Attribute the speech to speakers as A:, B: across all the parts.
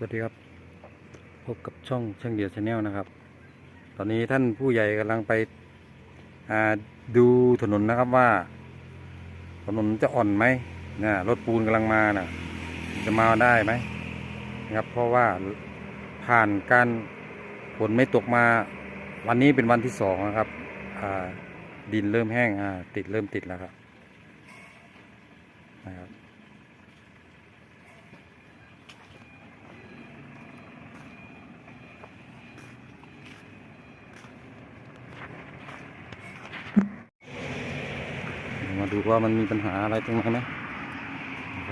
A: สวัสดีครับ พบกับช่องช่างเดียวชาแนลนะครับ ตอนนี้ท่านผู้ใหญ่กำลังไปดูถนนนะครับว่า ถนนจะอ่อนไหมนะรถปูนกำลังมานะจะมาได้ไหมนะครับ เพราะว่าผ่านการฝนไม่ตกมา วันนี้เป็นวันที่สองนะครับดินเริ่มแห้งติดเริ่มติดแล้วครับนะครับ ดูว่ามันมีปัญหาอะไรตรงไหนไหมนะค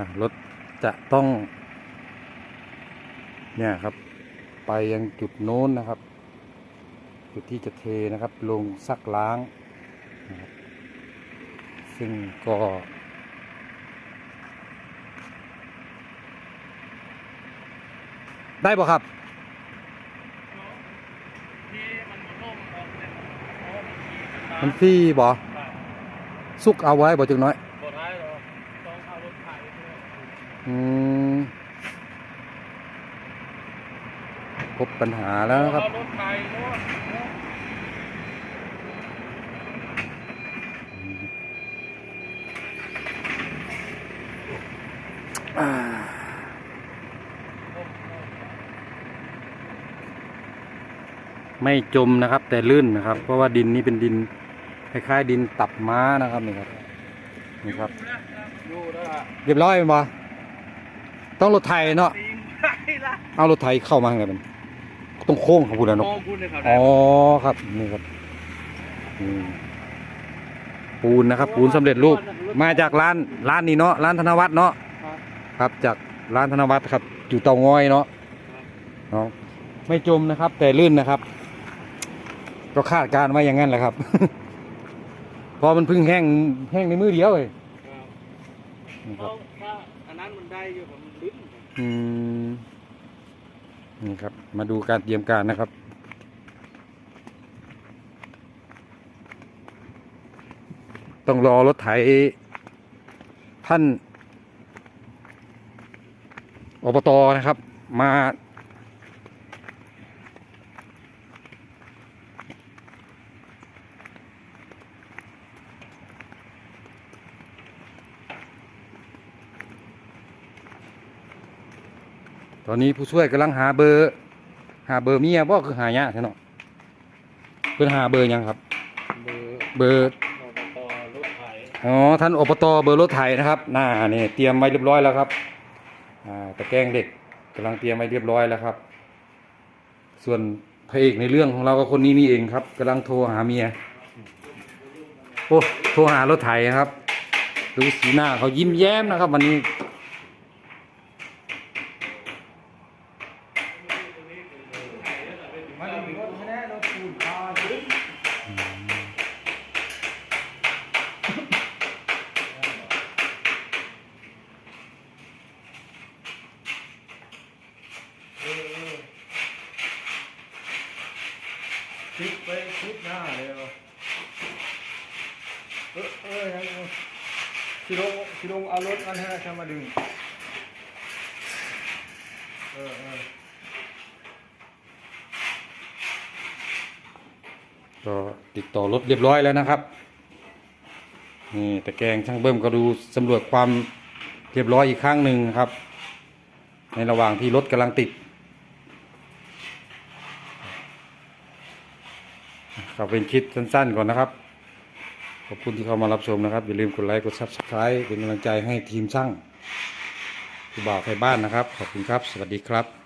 A: รับรถจะต้อง เนี่ยครับ ไปยังจุดโน้นนะครับ จุดที่จะเทนะครับ ลงซักล้างนะครับซึ่งก็ ได้บ่ครับ
B: ที่มันหมุนล่มออกเนี่ยเพราะว่ามันขี่ขึ้นมา
A: มันฟรีบ่
B: ครับ
A: สุกเอาไว้บ่จึงน้อย
B: บดท้ายเราต้องเอารถไถเพื่อ
A: อืมพบปัญหาแล้วนะครับ
B: เอารถไถโน่นโน่น
A: อ่า
B: โน่นโน่น
A: ไม่จมนะครับ แต่ลื่นนะครับ เพราะว่าดินนี้เป็นดินคล้ายๆดินตับม้านะครับนี่ครับนี่ครับ
B: อยู่แล้วล่ะ
A: เรียบร้อยไหมบ่ต้องรถไถเนาะ
B: ตีนไปละ
A: เอารถไถเข้ามาไงมันต้องโค้งของพูดแล้ว
B: ม
A: เนาะ
B: องคุณเลยเขา
A: อ๋
B: ได้
A: อครับนี่ครับอืมปูนนะครับ ปูนสำเร็จรูปมาจากร้านร้านนี้เนาะร้านธนวัฒน์เนาะ
B: ครับ
A: ครับจากร้านธนวัฒน์ครับ อยู่เตางอยเนาะเนาะไม่จมนะครับ แต่ลื่นนะครับ ก็คาดการณ์ไว้อย่างนั้นแหละครับ พอมันเพึ่งแห้งแห้งในมือเดียวเลย
B: ครับ
A: นี่ค
B: เพ
A: รับ
B: ราะถ้าอันนั้นมันได้อยู่ผมมันลิ้น
A: อืมนี่ครับ มาดูการเตรียมการนะครับ ต้องรอรถไถท่านอบตนะครับ มา ตอนนี้ผู้ช่วยกำลังหาเบอร์ หาเบอร์เมียบ่คือหายากใช่เนาะเพิ่นหาเบอร์หยังครับ
B: เบอร์
A: เบอร์
B: อบตรถไถ
A: อ๋อท่านอบตเบอร์รถไถนะครับน่านี่เตรียมไว้เรียบร้อยแล้วครับอ่าตะแกรงเด็กกำลังเตรียมไว้เรียบร้อยแล้วครับ ส่วนพระเอกในเรื่องของเราก็คนนี้นี่เองครับกำลังโทรหาเมียโอ้โทรหารถไถครับ ดูสีหน้าเขายิ้มแย้มนะครับ วันนี้
B: มันแน่รถปูนพาขึ้นคิดไปคิดหน้าเลยเอเออเออยังไงชิลงชิลงเอารถมันให้ฉันมาดึงเออเออ
A: ก็ติดต่อรถเรียบร้อยแล้วนะครับนี่ตะแกงช่างเบิ้มก็ดูสำรวจความเรียบร้อยอีกครั้งหนึ่งครับ ในระหว่างที่รถกำลังติดก็เป็นคลิปสั้นๆก่อนนะครับ ขอบคุณที่เข้ามารับชมนะครับ อย่าลืมกดไลค์กด subscribe เป็นกำลังใจให้ทีมช่างผู้บ่าวไทยบ้านนะครับ ขอบคุณครับ สวัสดีครับ